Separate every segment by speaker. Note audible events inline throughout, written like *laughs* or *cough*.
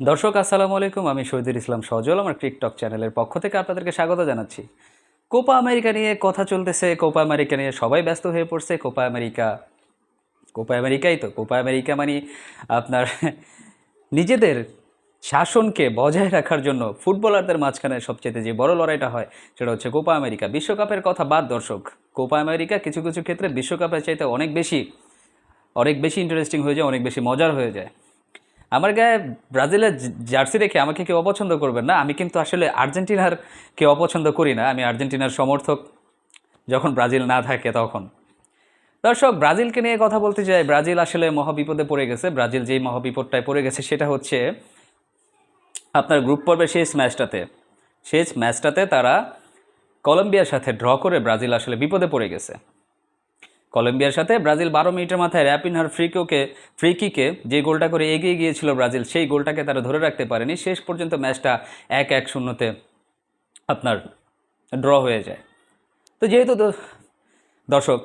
Speaker 1: দর্শক, আসসালামু আলাইকুম। আমি শহীদুল ইসলাম সজল, আমার টিকটক চ্যানেলের পক্ষ থেকে আপনাদেরকে স্বাগত জানাচ্ছি। কোপা আমেরিকা নিয়ে কথা চলতেছে, কোপা আমেরিকা নিয়ে সবাই ব্যস্ত হয়ে পড়ছে। কোপা আমেরিকা, কোপা আমেরিকাই তো, কোপা আমেরিকা মানে আপনার *laughs* নিজেদের শাসনকে বজায় রাখার জন্য ফুটবলারদের মাঝখানে সবচেয়ে যে বড় লড়াইটা হয়, সেটা হচ্ছে কোপা আমেরিকা। বিশ্বকাপের কথা বাদ দর্শক, কোপা আমেরিকা কিছু কিছু ক্ষেত্রে বিশ্বকাপের চাইতে অনেক বেশি অনেক বেশি ইন্টারেস্টিং হয়ে যায়, অনেক বেশি মজার হয়ে যায়। আমার গায়ে ব্রাজিলের জার্সি দেখে আমাকে কেউ অপছন্দ করবেন না। আমি কিন্তু আসলে আর্জেন্টিনার কেউ অপছন্দ করি না। আমি আর্জেন্টিনার সমর্থক যখন ব্রাজিল না থাকে তখন। দর্শক, ব্রাজিলকে নিয়ে কথা বলতে চাই ব্রাজিল আসলে মহাবিপদে পড়ে গেছে। ব্রাজিল যেই মহাবিপদটায় পড়ে গেছে সেটা হচ্ছে আপনার গ্রুপ পর্বের শেষ ম্যাচটাতে। শেষ ম্যাচটাতে তারা কলম্বিয়ার সাথে ড্র করে ব্রাজিল আসলে বিপদে পড়ে গেছে। কলম্বিয়ার সাথে ব্রাজিল বারো মিনিটের মাথায় র্যাপিনহার ফ্রিকোকে ফ্রি কিকে যে গোলটা করে এগিয়ে গিয়েছিল ব্রাজিল, সেই গোলটাকে তারা ধরে রাখতে পারেনি। শেষ পর্যন্ত ম্যাচটা এক এক শূন্যতে আপনার ড্র হয়ে যায়। তো যেহেতু দর্শক,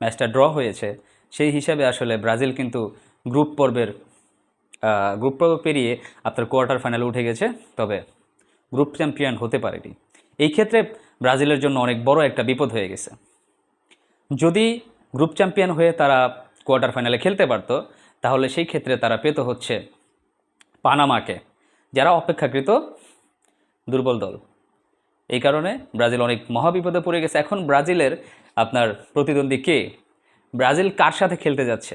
Speaker 1: ম্যাচটা ড্র হয়েছে, সেই হিসাবে আসলে ব্রাজিল কিন্তু গ্রুপ পর্বের গ্রুপ পর্ব পেরিয়ে আপনার কোয়ার্টার ফাইনালে উঠে গেছে, তবে গ্রুপ চ্যাম্পিয়ন হতে পারেনি। এই ক্ষেত্রে ব্রাজিলের জন্য অনেক বড় একটা বিপদ হয়ে গেছে। যদি গ্রুপ চ্যাম্পিয়ন হয়ে তারা কোয়ার্টার ফাইনালে খেলতে পারতো, তাহলে সেই ক্ষেত্রে তারা পেত হচ্ছে পানামাকে, যারা অপেক্ষাকৃত দুর্বল দল। এই কারণে ব্রাজিল অনেক মহাবিপদে পড়ে গেছে। এখন ব্রাজিলের আপনার প্রতিদ্বন্দ্বী কে? ব্রাজিল কার সাথে খেলতে যাচ্ছে?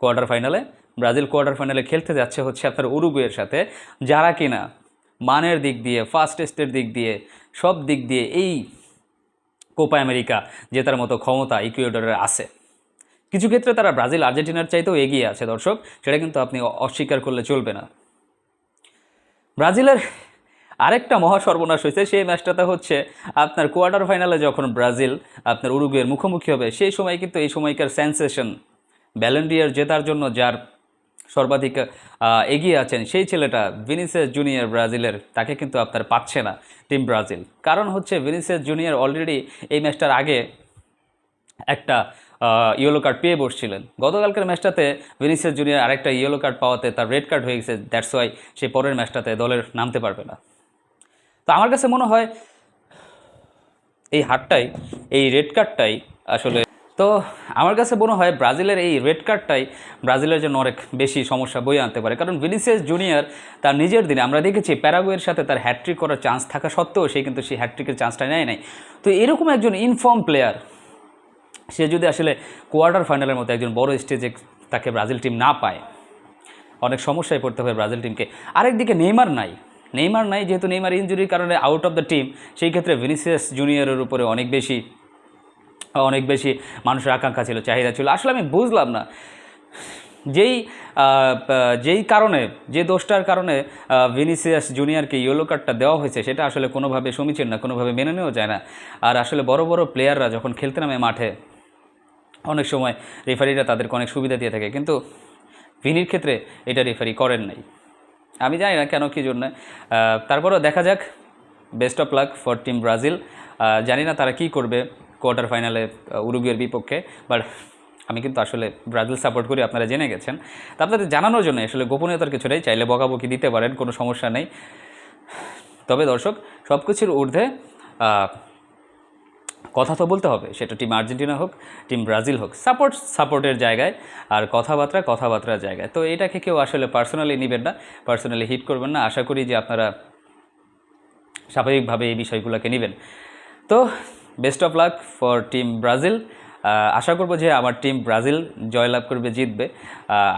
Speaker 1: কোয়ার্টার ফাইনালে ব্রাজিল কোয়ার্টার ফাইনালে খেলতে যাচ্ছে হচ্ছে আপনার উরুগুয়ের সাথে, যারা কিনা মানের দিক দিয়ে ফার্স্ট টেস্টের দিক দিয়ে, সব দিক দিয়ে এই কোপা আমেরিকা, জেতার মতো ক্ষমতা ইকুয়েডরের আছে। কিছু ক্ষেত্রে তারা ব্রাজিল, আর্জেন্টিনার চাইতেও এগিয়ে আছে, দর্শক। সেটা কিন্তু আপনি অস্বীকার করলে চলবে না। ব্রাজিলের আরেকটা মহা সর্বনাশ হয়েছে সেই ম্যাচটাতে হচ্ছে আপনার কোয়ার্টার ফাইনালে যখন ব্রাজিল আপনার উরুগুয়ের মুখোমুখি হবে, সেই সময় কিন্তু এই সময়কার সেন্সেশন ব্যালেন্ডিয়ার জেতার জন্য যার সর্বাধিক এগিয়ে আছেন সেই ছেলেটা ভিনিসিয়াস জুনিয়র ব্রাজিলের, তাকে কিন্তু আপনার পাচ্ছে না টিম ব্রাজিল। কারণ হচ্ছে ভিনিসিয়াস জুনিয়র অলরেডি এই ম্যাচটার আগে একটা ইয়েলো কার্ড পেয়ে বসছিলেন। গতকালকের ম্যাচটাতে ভিনিসিয়াস জুনিয়র আরেকটা ইয়েলো কার্ড পাওয়াতে তার রেড কার্ড হয়ে গেছে দ্যাটস ওয়াই সে পরের ম্যাচটাতে দলের নামতে পারবে না। তো আমার কাছে মনে হয় এই হারটাই, এই রেড কার্ডটাই আসলে তো আমার কাছে মনে হয় ব্রাজিলের এই রেড কার্ডটাই ব্রাজিলের জন্য অনেক বেশি সমস্যা বয়ে আনতে পারে। কারণ ভিনিসিয়াস জুনিয়র তার নিজের দিনে, আমরা দেখেছি প্যারাগুয়ের সাথে তার হ্যাট্রিক করার চান্স থাকা সত্ত্বেও সে কিন্তু সেই হ্যাট্রিকের চান্সটা নেয় নাই। তো এরকম একজন ইনফর্ম প্লেয়ার সে যদি আসলে কোয়ার্টার ফাইনালের মতো একজন বড় স্টেজে তাকে ব্রাজিল টিম না পায়, অনেক সমস্যায় পড়তে হবে ব্রাজিল টিমকে আরেকদিকে নেইমার নাই। নেইমার নাই, যেহেতু নেইমার ইনজুরির কারণে আউট অফ দ্য টিম সেই ক্ষেত্রে ভিনিসিয়াস জুনিয়রের উপরে অনেক বেশি অনেক বেশি মানুষের আকাঙ্ক্ষা ছিল, চাহিদা ছিল। আসলে আমি বুঝলাম না। যেই যেই কারণে, যে দোষটার কারণে ভিনিসিয়াস জুনিয়রকে ইয়েলো কার্ডটা দেওয়া হয়েছে, সেটা আসলে কোনোভাবে সমীচীন না, কোনোভাবে মেনে নেওয়া যায় না। আর আসলে বড় বড় প্লেয়াররা যখন খেলতে নামে মাঠে, অনেক সময় রেফারিরা তাদেরকে অনেক সুবিধা দিয়ে থাকে। কিন্তু ভিনির ক্ষেত্রে এটা রেফারি করেন নাই। আমি জানি না কেন, কী জন্য। তারপরেও দেখা যাক। Best of luck for team Brazil জানি না তারা কি করবে। কোয়ার্টার ফাইনালে উরুগুয়ের বিপক্ষে বাট আমি কিন্তু আসলে ব্রাজিল সাপোর্ট করি আপনারা জেনে গেছেন। তা আপনাদের জানানোর জন্য, আসলে গোপনীয়তার কিছু নেই চাইলে বকাবকি দিতে পারেন, কোনো সমস্যা নেই। তবে দর্শক সব কিছুর ঊর্ধ্বে কথা তো বলতে হবে, সেটা টিম আর্জেন্টিনা হোক, টিম ব্রাজিল হোক সাপোর্ট সাপোর্টের জায়গায়, আর কথাবার্তা কথাবার্তার জায়গায়। তো এটাকে কেউ আসলে পার্সোনালি নেবেন না পার্সোনালি হিট করবেন না, আশা করি যে আপনারা স্বাভাবিকভাবে এই বিষয়গুলোকে নেবেন। তো best of luck for team Brazil. আশা করব যে আমার টিম ব্রাজিল জয়লাভ করবে, জিতবে।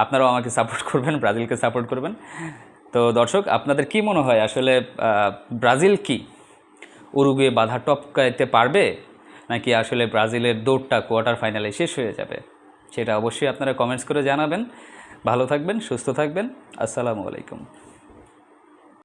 Speaker 1: আপনারাও আমাকে সাপোর্ট *laughs* করবেন, ব্রাজিলকে সাপোর্ট করবেন। তো দর্শক, আপনাদের কি মনে হয়? আসলে ব্রাজিল কি? উরুগুয়ে বাধা টপকাইতে পারবে? নাকি আসলে ব্রাজিলের দৌড়টা কোয়ার্টার ফাইনালে শেষ হয়ে যাবে? সেটা অবশ্যই আপনারা কমেন্টস করে জানাবেন। ভালো থাকবেন, সুস্থ থাকবেন। আসসালামু আলাইকুম।